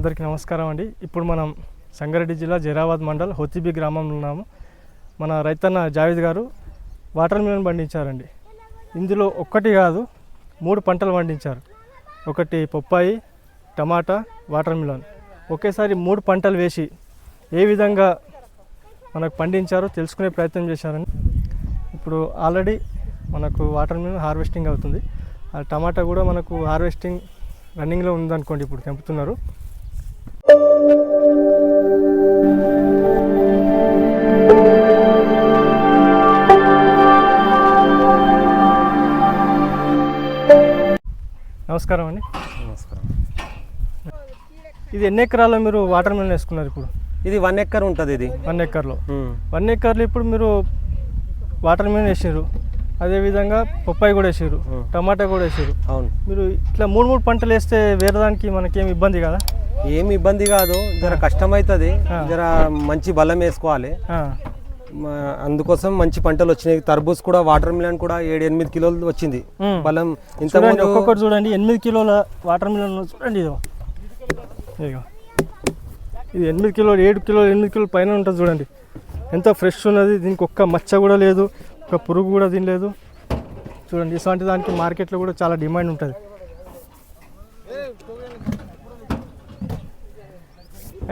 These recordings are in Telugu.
అందరికీ నమస్కారం అండి. ఇప్పుడు మనం సంగారెడ్డి జిల్లా జైరాబాద్ మండల్ హొత్తిబి గ్రామంలో ఉన్నాము. మన రైతన్న జావేద్ గారు వాటర్ మిలన్ పండించారండి. ఇందులో ఒక్కటి కాదు మూడు పంటలు పండించారు. ఒకటి పొప్పాయి టమాటా వాటర్ మిలన్. ఒకేసారి మూడు పంటలు వేసి ఏ విధంగా మనకు పండించారో తెలుసుకునే ప్రయత్నం చేశారండి. ఇప్పుడు ఆల్రెడీ మనకు వాటర్ మిలన్ హార్వెస్టింగ్ అవుతుంది. ఆ టమాటా కూడా మనకు హార్వెస్టింగ్ రన్నింగ్లో ఉందనుకోండి ఇప్పుడు తెంపుతున్నారు. నమస్కారం అండి. నమస్కారం. ఇది ఎన్ని ఎకరాల్లో మీరు వాటర్ మిలన్ వేసుకున్నారు ఇప్పుడు? ఇది వన్ ఎక్కర్ ఉంటుంది ఇది. వన్ ఎకర్లో. వన్ ఎకర్లో ఇప్పుడు మీరు వాటర్ మిలన్ వేసారు అదేవిధంగా పప్పాయి కూడా వేసారు. టమాటా కూడా వేసారు అవును. మీరు ఇట్లా మూడు మూడు పంటలు వేస్తే వేరే దానికి మనకేం ఇబ్బంది కదా? ఏమి ఇబ్బంది కాదు జర కష్టం అవుతుంది. జర మంచి బలం వేసుకోవాలి. అందుకోసం మంచి పంటలు వచ్చినాయి. తర్బూజ్ కూడా వాటర్ మిలన్ కూడా ఏడు ఎనిమిది కిలోలు వచ్చింది. బలం ఇంతకుముందు ఒక్కొక్కటి చూడండి ఎనిమిది కిలోల వాటర్ మిలన్ చూడండి ఇది. ఎనిమిది కిలోలు ఏడు కిలోలు ఎనిమిది కిలోల పైన ఉంటుంది చూడండి. ఎంత ఫ్రెష్ ఉన్నది దీనికి ఒక్క మచ్చ కూడా లేదు ఒక పురుగు కూడా తినలేదు. చూడండి ఇలాంటి దానికి మార్కెట్లో కూడా చాలా డిమాండ్ ఉంటుంది.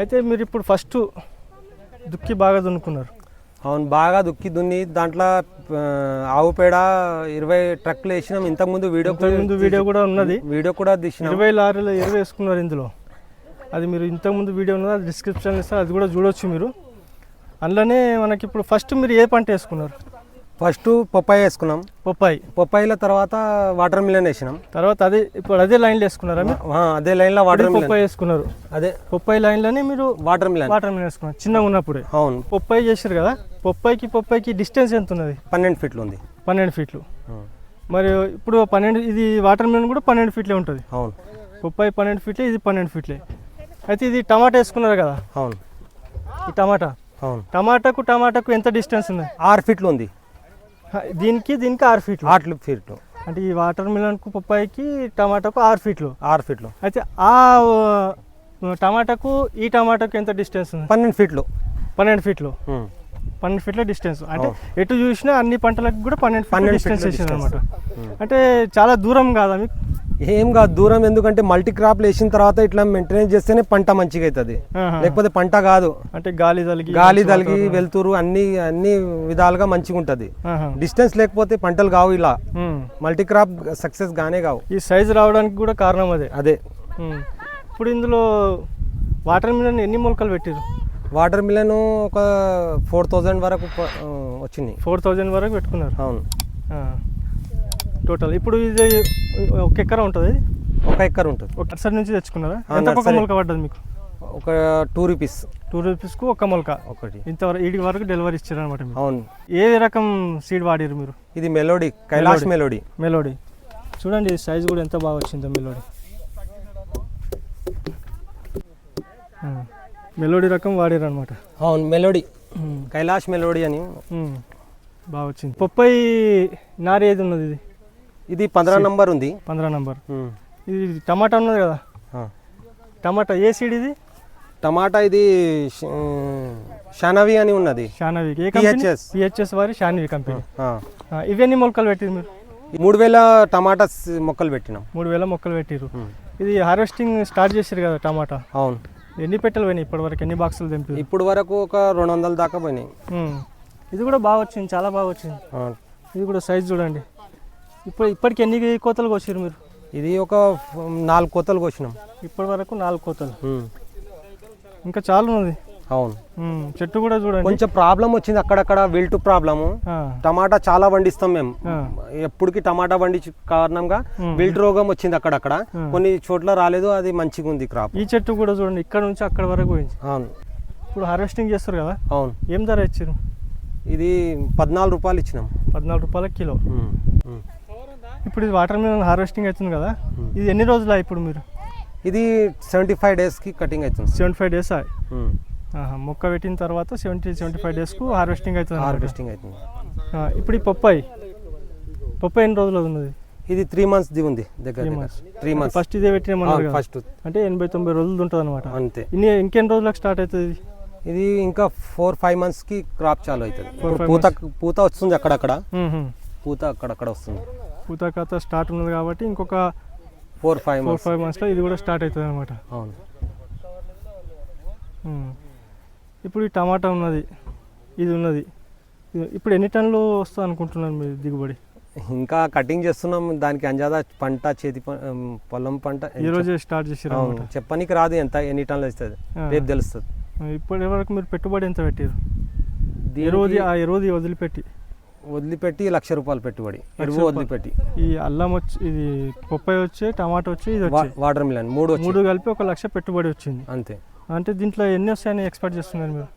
అయితే మీరు ఇప్పుడు ఫస్ట్ దుక్కి బాగా దున్నుకున్నారు. అవును బాగా దుక్కి దున్ని దాంట్లో ఆవు పేడ ఇరవై ట్రక్లు వేసినాం. ఇంతకుముందు వీడియో ఇంతకుముందు వీడియో కూడా ఉన్నది. వీడియో కూడా తీసినాం. ఇరవై లారీలు ఇరవై వేసుకున్నారు ఇందులో. అది మీరు ఇంతకుముందు వీడియో ఉన్నది అది డిస్క్రిప్షన్ ఇస్తే అది కూడా చూడొచ్చు మీరు. అందులోనే మనకి ఇప్పుడు ఫస్ట్ మీరు ఏ పంట వేసుకున్నారు? ఫస్ట్ పొప్పాయి వేసుకున్నాం. పొప్పాయి. పొప్పాయిల తర్వాత వాటర్ మిలన్ వేసినాం. తర్వాత అదే ఇప్పుడు అదే లైన్లో వేసుకున్నారా అదే లైన్లో వాటర్ పొప్పాయి వేసుకున్నారు. అదే. పొప్పాయి లైన్లోనే మీరు వాటర్ మిలన్. వాటర్ మిలన్ వేసుకున్నారు. చిన్నగా ఉన్నప్పుడే. అవును. పొప్పాయి చేశారు కదా? పొప్పాయికి పొప్పాయికి డిస్టెన్స్ ఎంత ఉన్నది పన్నెండు ఫీట్లు ఉంది. పన్నెండు ఫీట్లు. మరి ఇప్పుడు పన్నెండు ఇది వాటర్ మిలన్ కూడా పన్నెండు ఫీట్లే ఉంటుంది. అవును. పొప్పాయి పన్నెండు ఫీట్లే ఇది పన్నెండు ఫీట్లే. అయితే ఇది టమాటా వేసుకున్నారు కదా? అవును. ఈ టమాటా? అవును. టమాటాకు టమాటాకు ఎంత డిస్టెన్స్ ఉంది? ఆరు ఫీట్లు ఉంది. దీనికి దీనికి ఆరు ఫీట్లు. ఆరు ఫీట్లు. అంటే ఈ వాటర్ మిలన్కు పప్పాయికి టమాటాకు ఆరు ఫీట్లు. ఆరు ఫీట్లు. అయితే ఆ టమాటాకు ఈ టమాటాకు ఎంత డిస్టెన్స్ ఉంది? పన్నెండు ఫీట్లు. పన్నెండు ఫీట్లు. పన్నెండు ఫీట్ల డిస్టెన్స్. అంటే ఎటు చూసినా అన్ని పంటలకు కూడా పన్నెండు పన్నెండు డిస్టెన్స్ వేసింది అనమాట. అంటే చాలా దూరం కాదా మీకు? ఏం కాదు దూరం ఎందుకంటే మల్టీ క్రాప్ వేసిన తర్వాత ఇట్లా మెయింటెనెన్స్ చేస్తేనే పంట మంచిగా అవుతుంది. లేకపోతే పంట కాదు. అంటే గాలి తలిగి గాలి తలిగి వెళ్తురు అన్ని అన్ని విధాలుగా మంచిగా ఉంటుంది. డిస్టెన్స్ లేకపోతే పంటలు కావు ఇలా. మల్టీ క్రాప్ సక్సెస్ గానే కావు. ఈ సైజు రావడానికి కూడా కారణం అదే. అదే. ఇప్పుడు ఇందులో వాటర్ మిలన్ ఎన్ని మొలకలు పెట్టారు వాటర్ మిలన్ ఒక ఫోర్ థౌజండ్ వరకు వచ్చినాయి ఫోర్ థౌజండ్ వరకు పెట్టుకున్నారు. అవును. టోటల్. ఇప్పుడు ఇది ఒక ఎకరా ఉంటుంది? ఒక ఎక్కర్ ఉంటుంది. ఒక నర్సరీ నుంచి తెచ్చుకున్నారా? ఎంత ఒక. మొలక పడ్డది మీకు? ఒక టూ రూపీస్. టూ రూపీస్కు ఒక మొలక. ఒకటి. ఇంతవరకు వీటి వరకు డెలివరీ ఇచ్చారు అనమాట అవును. ఏ రకం సీడ్ వాడారు మీరు? ఇది మెలోడీ కైలాష్ మెలోడీ. మెలోడీ. చూడండి సైజ్ కూడా ఎంత బాగా వచ్చిందో మెలోడీ. మెలోడీ రకం వాడారు అనమాట అవును మెలోడీ. కైలాష్ మెలోడీ అని. బాగా వచ్చింది. పొప్పాయి నారి ఏది ఉన్నది ఇది? ఇది పంద్రా నంబర్ ఉంది. పంద్రా నంబర్. ఇది టమాటా ఉన్నది కదా. టమాటా ఏ సీడ్ ఇది? టమాటా ఇది షనవి అని ఉన్నది. షానవి. ఏ కంపెనీ. పిహెచ్ఎస్. వారి షానవి కంపెనీ ఇవన్నీ మొలకలు పెట్టిరు మీరు? మూడు వేల టమాటా మొక్కలు పెట్టినాం. మూడు వేల మొక్కలు పెట్టిరు. ఇది హార్వెస్టింగ్ స్టార్ట్ చేసారు కదా టమాటా? అవును. ఎన్ని పెట్టెలు పోయినాయి ఇప్పటి వరకు ఎన్ని బాక్సులు తెంపారు ఇప్పుడు వరకు ఒక రెండు వందల దాకా పోయినాయి. ఇది కూడా బాగా వచ్చింది చాలా బాగా వచ్చింది. ఇది కూడా సైజ్ చూడండి. ఇప్పుడు ఇప్పటికి ఎన్ని కోతలు కోసారు మీరు? ఇది ఒక నాలుగు కోతలు కోసినాం. ఇప్పటి వరకు నాలుగు కోతలు. ఇంకా చాలా ఉన్నది. అవును. చెట్టు కూడా చూడండి. కొంచెం ప్రాబ్లం వచ్చింది అక్కడక్కడ విల్టు ప్రాబ్లము. టమాటా చాలా పండిస్తాం మేము. ఎప్పటికి టమాటా పండి కారణంగా. విల్ట్ రోగం వచ్చింది అక్కడక్కడ. కొన్ని చోట్ల రాలేదు అది మంచిగా ఉంది క్రాప్. ఈ చెట్టు కూడా చూడండి ఇక్కడ నుంచి అక్కడ వరకు అవును. ఇప్పుడు హార్వెస్టింగ్ చేస్తారు కదా? అవును. ఏం ధర ఇచ్చారు ఇది పద్నాలుగు రూపాయలు ఇచ్చినాం. పద్నాలుగు రూపాయల కిలో. ఇప్పుడు ఇది వాటర్ మిలన్ హార్వెస్టింగ్ అవుతుంది కదా. ఇది ఎన్ని రోజులు ఇప్పుడు మీరు? ఇది సెవెంటీ ఫైవ్ డేస్కి కటింగ్ అవుతుంది. Seventy five days. మొక్క పెట్టిన తర్వాత సెవెంటీ సెవెంటీ ఫైవ్ డేస్కు హార్వెస్టింగ్ అవుతుంది. హార్వెస్టింగ్ అవుతుంది. ఇప్పుడు ఈ పప్పాయి పప్పాయి ఎన్ని రోజులు ఉన్నది ఇది త్రీ మంత్స్ ది ఉంది దగ్గర. త్రీ మంత్స్ ఫస్ట్ ఇదే కదా. ఫస్ట్ అంటే ఎనభై తొంభై రోజులు ఉంటుంది అనమాట అంతే. ఇన్ని ఇంకెన్ని రోజులకు స్టార్ట్ అవుతుంది ఇది? ఇంకా ఫోర్ ఫైవ్ మంత్స్కి క్రాప్ చాలు అవుతుంది. పూత పూత వస్తుంది అక్కడక్కడ. పూత అక్కడక్కడ వస్తుంది. పూత కథ స్టార్ట్ ఉన్నది కాబట్టి ఇంకొక four five four months five మంత్స్లో ఇది కూడా స్టార్ట్ అవుతుంది అనమాట అవును. ఇప్పుడు ఈ టమాటా ఉన్నది. ఇది ఉన్నది. ఇప్పుడు ఎన్ని టన్నులు వస్తుంది అనుకుంటున్నాను మీరు దిగుబడి? ఇంకా కటింగ్ చేస్తున్నాం. దానికి అంజాదా పంట చేతి పొలం పంట ఈ రోజే స్టార్ట్ అనమాట చెప్పనికి రాదు ఎంత ఎన్ని టన్నులు వస్తుంది? రేపు తెలుస్తుంది. ఇప్పటి వరకు మీరు పెట్టుబడి ఎంత పెట్టారు దీనికి ఎరువుది ఆ ఎరువుది వదిలిపెట్టి. వదిలిపెట్టి లక్ష రూపాయలు పెట్టుబడి. ఎరువు. వదిలిపెట్టి. ఈ అల్లం వచ్చి ఇది పొప్పాయి వచ్చి టమాటా వచ్చి ఇది వాటర్ మిలన్ మూడు మూడు కలిపి ఒక లక్ష పెట్టుబడి వచ్చింది. అంతే. అంటే దీంట్లో ఎన్ని వస్తాయని ఎక్స్పెక్ట్ చేస్తున్నారు మీరు?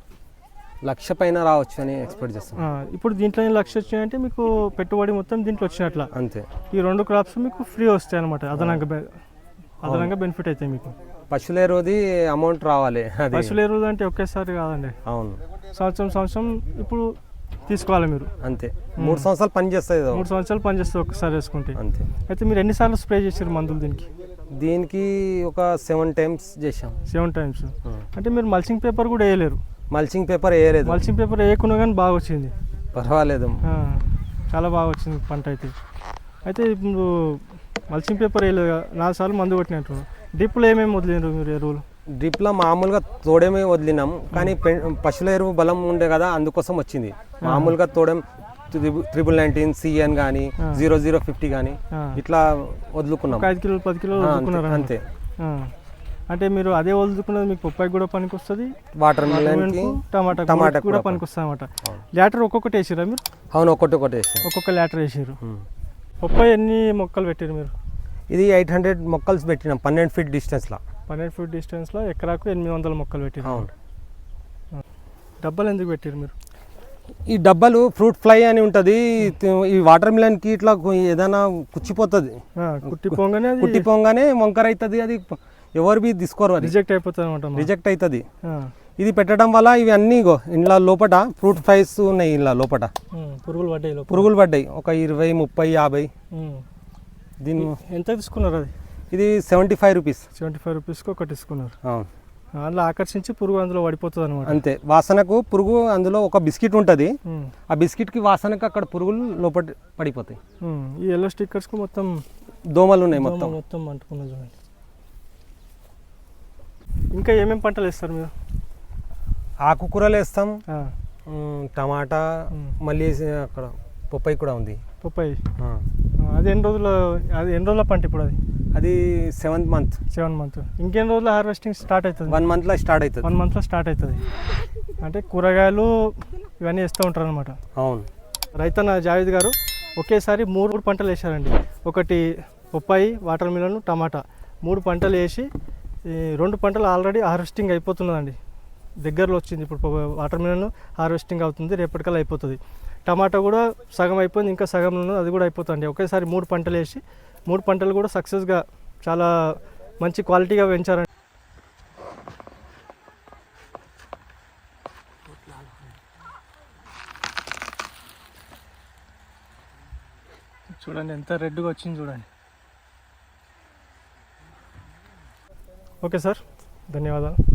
లక్ష పైన రావచ్చు అని ఎక్స్పెక్ట్ చేస్తాం ఆ, ఇప్పుడు దీంట్లో లక్ష వచ్చాయంటే మీకు పెట్టుబడి మొత్తం దీంట్లో వచ్చినట్ల. అంతే. ఈ రెండు క్రాప్స్ మీకు ఫ్రీ వస్తాయి అనమాట అదనంగా అదనంగా బెనిఫిట్ అవుతాయి మీకు. పశువుల ఎరువుది అమౌంట్ రావాలి పశువుల ఎరువులు అంటే ఒకేసారి కాదండి. అవును. సంవత్సరం సంవత్సరం ఇప్పుడు తీసుకోవాలి మీరు. అంతే. మూడు సంవత్సరాలు పని చేస్తుంది. మూడు సంవత్సరాలు పనిచేస్తుంది ఒకసారి వేసుకుంటే. అంతే. అయితే మీరు ఎన్నిసార్లు స్ప్రే చేసారు మందులు దీనికి? దీనికి ఒక సెవెన్ టైమ్స్ చేసాం సెవెన్ టైమ్స్. అంటే మీరు మల్చింగ్ పేపర్ కూడా వేయలేరు. మల్చింగ్ పేపర్ వేయలేదు. మల్చింగ్ పేపర్ వేయకుండా కానీ బాగా వచ్చింది. పర్వాలేదు. చాలా బాగా వచ్చింది పంట అయితే. అయితే ఇప్పుడు మల్చింగ్ పేపర్ వేయలేదు నాలుగు సార్లు మందు కొట్టినట్టు. డ్రిప్లో ఏమేమి వదిలేరు మీరు ఎరువులు? డ్రిప్లో మామూలుగా తోడేమే వదిలినాం. కానీ పశువుల ఎరువు బలం ఉండే కదా అందుకోసం వచ్చింది. మామూలుగా తోడేం త్రిబుల్ నైన్టీన్ సిఎన్ కానీ జీరో జీరో ఫిఫ్టీ కానీ ఇట్లా వదులుకున్నాం. ఐదు కిలోలు పది కిలోలు అంతే. అంటే మీరు అదే వదులుకున్నది మీకు పప్పాయికి కూడా పనికి వస్తుంది వాటర్ టమాటా టమాటా కూడా పనికి వస్తుంది అనమాట ల్యాటర్ ఒక్కొక్కటి వేసిరా మీరు? అవును ఒకటి ఒకటి వేసాం ఒక్కొక్క ల్యాటర్ వేసారు. పప్పాయి ఎన్ని మొక్కలు పెట్టారు మీరు? ఇది ఎయిట్ హండ్రెడ్ మొక్కల్స్ పెట్టినాం పన్నెండు ఫీట్ డిస్టెన్స్లో. పన్నెండు ఫీట్ డిస్టెన్స్లో ఎకరాకు ఎనిమిది వందల మొక్కలు పెట్టారు అవును. డబ్బాలు ఎందుకు పెట్టారు మీరు? ఈ డబ్బాలు ఫ్రూట్ ఫ్లై అని ఉంటుంది ఈ వాటర్ మిలన్కి ఇట్లా ఏదైనా కుచ్చిపోతుంది. ఆ, కుట్టి పోగానే అది కుట్టిపోగానే వంకర అవుతుంది అది ఎవరు బి తీసుకోరు అది. రిజెక్ట్ అయిపోతుంది అనమాట రిజెక్ట్ అవుతుంది ఇది పెట్టడం వల్ల ఇవి అన్నీ ఇగో ఇంట్లో లోపట ఫ్రూట్ ఫ్లైస్ ఉన్నాయి ఇలా లోపట. పురుగులు పడ్డాయి. పురుగులు పడ్డాయి ఒక ఇరవై ముప్పై యాభై. ఉమ్. దీని ఎంత తీసుకున్నారు అది? ఇది seventy five rupees seventy five రూపీస్కి ఒకటి తీసుకున్నారు. అవును. అందులో ఆకర్షించి పురుగు అందులో పడిపోతుంది అనమాట అంతే. వాసనకు పురుగు అందులో ఒక బిస్కెట్ ఉంటుంది. ఆ బిస్కెట్కి వాసనకు అక్కడ పురుగులు లోపల పడిపోతాయి. ఈ ఎల్లో స్టిక్కర్స్కి మొత్తం దోమలు ఉన్నాయి మొత్తం. మొత్తం అంటుకున్నది చూడండి. ఇంకా ఏమేమి పంటలు వేస్తారు మీరు? ఆకుకూరలు వేస్తాం. టమాటా. మళ్ళీ అక్కడ పొప్పాయి కూడా ఉంది. పప్పాయి అది ఎన్ని రోజుల అది ఎన్ని రోజుల పంట ఇప్పుడు అది? అది సెవెంత్ మంత్ సెవెన్ మంత్ ఇంకెన్ని రోజుల హార్వెస్టింగ్ స్టార్ట్ అవుతుంది? వన్ మంత్లో స్టార్ట్ అవుతుంది. వన్ మంత్లో స్టార్ట్ అవుతుంది. అంటే కూరగాయలు ఇవన్నీ వేస్తూ ఉంటారు అనమాట అవును. రైతన్న జావేద్ గారు ఒకేసారి మూడు పంటలు వేశారండి. ఒకటి బొప్పాయి వాటర్ మిలన్ టమాటా. మూడు పంటలు వేసి ఈ రెండు పంటలు ఆల్రెడీ హార్వెస్టింగ్ అయిపోతున్నదండి. దగ్గరలో వచ్చింది. ఇప్పుడు వాటర్ మిలన్ హార్వెస్టింగ్ అవుతుంది. రేపటికల్లా అయిపోతుంది. టమాటా కూడా సగం అయిపోయింది. ఇంకా సగం అది కూడా అయిపోతుంది. ఒకేసారి మూడు పంటలు వేసి మూడు పంటలు కూడా సక్సెస్గా చాలా మంచి క్వాలిటీగా పెంచారండి చూడండి ఎంత రెడ్గా వచ్చింది చూడండి. Okay sir. ధన్యవాదాలు.